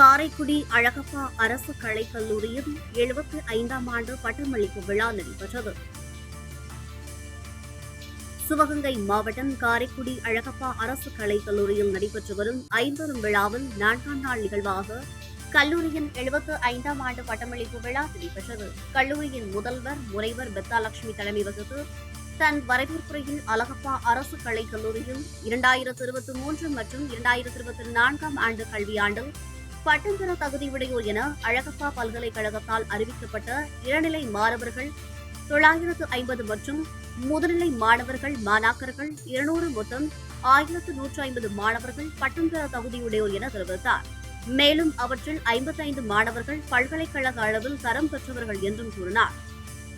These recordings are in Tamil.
காரைக்குடி அழகப்பா அரசு கலைக் கல்லூரியில் எழுபத்தி ஐந்தாம் ஆண்டு பட்டமளிப்பு விழா நடைபெற்றது. சிவகங்கை மாவட்டம் காரைக்குடி அழகப்பா அரசு கலைக் கல்லூரியில் நடைபெற்று வரும் ஐம்பெரும் விழாவில் நான்காம் நாள் நிகழ்வாக கல்லூரியின் எழுபத்து ஐந்தாம் ஆண்டு பட்டமளிப்பு விழா நடைபெற்றது. கல்லூரியின் முதல்வர் முறைவர் பெத்தாலட்சுமி தலைமை வகித்து தன் வரவேற்புரையில் அழகப்பா அரசு கலைக் கல்லூரியில் இரண்டாயிரத்து இருபத்தி மூன்று மற்றும் இரண்டாயிரத்து இருபத்தி நான்காம் ஆண்டு கல்வியாண்டில் பட்டம் பெற தகுதியுடையோர் என அழகப்பா பல்கலைக்கழகத்தால் அறிவிக்கப்பட்ட இளநிலை மாணவர்கள் தொள்ளாயிரத்து ஐம்பது மற்றும் முதுநிலை மாணவர்கள் மாணாக்கர்கள் இருநூறு மொத்தம் ஆயிரத்து நூற்று ஐம்பது மாணவர்கள் பட்டம் பெற தகுதியுடையோர் என தெரிவித்தார். மேலும் அவற்றில் ஐம்பத்தைந்து மாணவர்கள் பல்கலைக்கழக அளவில் தரம் பெற்றவர்கள் என்றும் கூறினார்.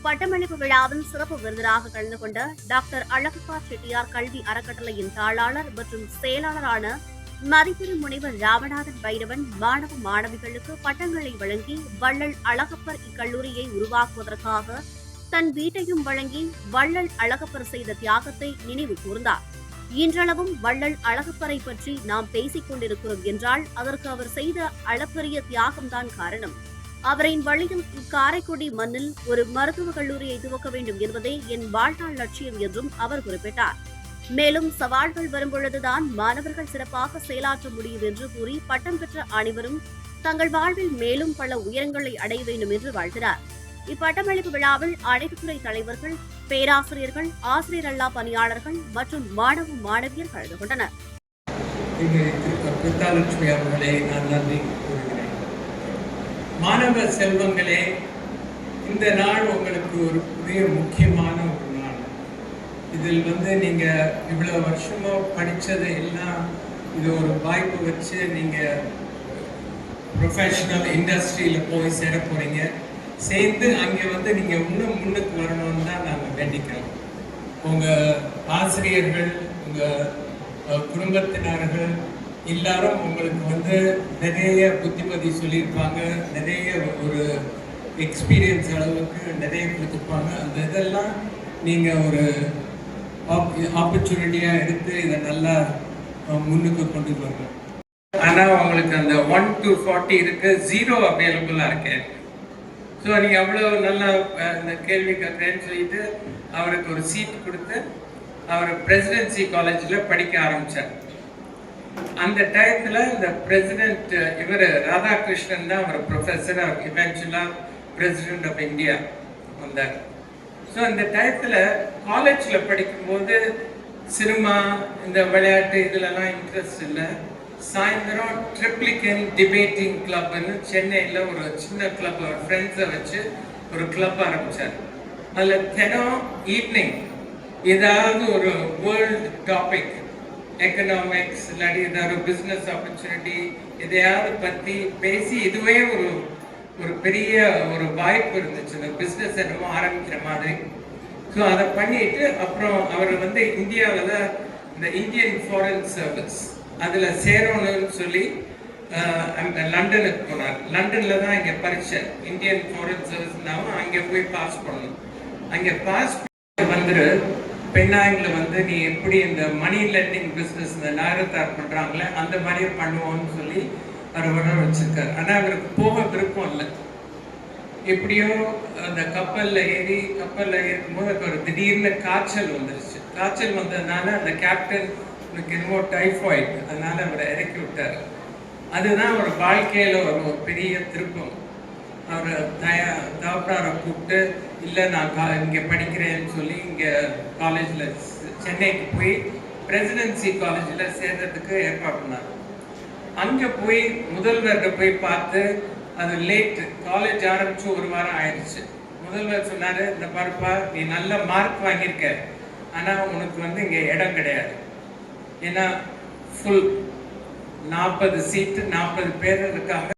பட்டமளிப்பு விழாவில் சிறப்பு விருதராக கலந்து கொண்ட டாக்டர் அழகப்பா செட்டியார் கல்வி அறக்கட்டளையின் தாளாளர் மற்றும் செயலாளரான மதிப்பெரு முனைவர் ராமநாதன் பைரவன் மாணவ மாணவிகளுக்கு பட்டங்களை வழங்கி வள்ளல் அழகப்பர் இக்கல்லூரியை உருவாக்குவதற்காக தன் வீட்டையும் வழங்கி வள்ளல் அழகப்பர் செய்த தியாகத்தை நினைவு கூர்ந்தார். இன்றளவும் வள்ளல் அழகப்பரை பற்றி நாம் பேசிக் கொண்டிருக்கிறோம் என்றால் அதற்கு அவர் செய்த அளப்பரிய தியாகம்தான் காரணம். அவரின் வழியில் இக்காரைக்குடி மண்ணில் ஒரு மருத்துவக் கல்லூரியை துவக்க வேண்டும் என்பதே என் வாழ்நாள் லட்சியம் என்றும் அவர் குறிப்பிட்டார். மேலும் சவால்கள் வரும்பொழுதுதான் மாணவர்கள் சிறப்பாக செயலாற்ற முடியும் என்று கூறி பட்டம் பெற்ற அனைவரும் தங்கள் வாழ்வில் மேலும் பல உயரங்களை அடைய வேண்டும் என்று வாழ்த்தினார். இப்பட்டமளிப்பு விழாவில் அனைத்து துறை தலைவர்கள் பேராசிரியர்கள் ஆசிரியர் அல்லா பணியாளர்கள் மற்றும் மாணவ மாணவியர் கலந்து கொண்டனர். மாணவ செல்வங்களே இந்த நாள் உங்களுக்கு ஒரு புதிய முக்கியமான இதில் வந்து நீங்கள் இவ்வளோ வருஷமாக படித்ததை எல்லாம் இது ஒரு வாய்ப்பு வச்சு நீங்கள் ப்ரொஃபஷனல் இண்டஸ்ட்ரியில் போய் சேர போகிறீங்க சேர்ந்து அங்கே வந்து நீங்கள் இன்னும் முன்னுக்கு வரணும்னு தான் நாங்கள் வேண்டிக்கிறோம். உங்கள் ஆசிரியர்கள் உங்கள் குடும்பத்தினர்கள் எல்லாரும் உங்களுக்கு வந்து நிறைய புத்திமதி சொல்லியிருப்பாங்க. நிறைய ஒரு எக்ஸ்பீரியன்ஸ் அளவுக்கு நிறைய கொடுத்துருப்பாங்க அந்த இதெல்லாம் நீங்கள் ஒரு ஆப்பர்ச்சுனிட்டியாக எடுத்து இதை நல்லா முன்னுக்கு கொண்டு வரணும் ஆனால் அவங்களுக்கு அந்த ஒன் டு ஃபார்ட்டி இருக்கு. ஜீரோ அவைலபிளாக இருக்கு. ஸோ நீங்கள் அவ்வளோ நல்லா அந்த இந்த கேள்வி கேட்குறேன்னு சொல்லிட்டு அவருக்கு ஒரு சீட் கொடுத்து அவர் பிரசிடென்சி காலேஜில் படிக்க ஆரம்பித்தார் அந்த டயத்தில் இந்த பிரசிடென்ட் இவர் ராதாகிருஷ்ணன் தான் அவர் ப்ரொஃபஸர் இவென்ச்சுவலாக பிரசிடென்ட் ஆஃப் இந்தியா வந்தார். ஸோ அந்த டயத்தில் காலேஜ்ல படிக்கும்போது சினிமா இந்த விளையாட்டு இதுலலாம் இன்ட்ரெஸ்ட் இல்லை. சாயந்தரம் ட்ரிப்ளிகன் டிபேட்டிங் கிளப்னு சென்னையில் ஒரு சின்ன கிளப் அவர் ஃப்ரெண்ட்ஸை வச்சு ஒரு கிளப் ஆரம்பிச்சார். அதில் தினம் ஈவினிங் ஏதாவது ஒரு வேர்ல்டு டாபிக் எக்கனாமிக்ஸ் இல்லாட்டி ஏதாவது பிஸ்னஸ் ஆப்பர்ச்சுனிட்டி எதையாவது பற்றி பேசி இதுவே ஒரு ஒரு பெரிய ஒரு வாய்ப்பு இருந்துச்சு. இந்த பிஸ்னஸ் என்னமோ ஆரம்பிக்கிற மாதிரி. ஸோ அதை பண்ணிட்டு அப்புறம் அவர் வந்து இந்தியாவில் இந்த இந்தியன் ஃபாரின் சர்வீஸ் அதில் சேரணும்னு சொல்லி ஆஹ், லண்டனுக்கு போனார். லண்டனில் தான் இங்கே பரீட்சை. இந்தியன் ஃபாரின் சர்வீஸ்னாவும் அங்கே போய் பாஸ் பண்ணணும். அங்கே பாஸ் வந்துரு. பெண்ணாங்கில வந்து நீ எப்படி இந்த மணி லெண்டிங் பிஸ்னஸ் இந்த நகரத்தார் பண்றாங்களே அந்த மாதிரி பண்ணுவோம்னு சொல்லி அவர் வர வச்சிருக்காரு. ஆனா அவருக்கு போக விருப்பம் இல்லை. எப்படியோ அந்த கப்பல்ல ஏறி கப்பல்ல போது அவருக்கு ஒரு திடீர்னு காய்ச்சல் வந்துருச்சு. காய்ச்சல் வந்ததுனால அந்த கேப்டன் என்னமோ டைஃபாய்டு அதனால அவரை இறக்கி விட்டார். அதுதான் அவர் வாழ்க்கையில ஒரு ஒரு பெரிய திருப்பம். அவர் தயா தகப்பனாரை கூப்பிட்டு இல்லை நான் கா இங்கே படிக்கிறேன்னு சொல்லி இங்கே காலேஜில் சென்னைக்கு போய் பிரசிடென்சி காலேஜில் சேர்றதுக்கு ஏற்பாடு பண்ணார். அங்கே போய் முதல்வர்கிட்ட போய் பார்த்து அது லேட்டு காலேஜ் ஆரம்பித்து ஒரு வாரம் ஆயிடுச்சு முதல்வர் சொன்னார் இந்த பருப்பா நீ நல்ல மார்க் வாங்கியிருக்க. ஆனால் உனக்கு வந்து இங்கே இடம் கிடையாது. ஏன்னா ஃபுல் நாற்பது சீட்டு நாற்பது பேர் இருக்காங்க.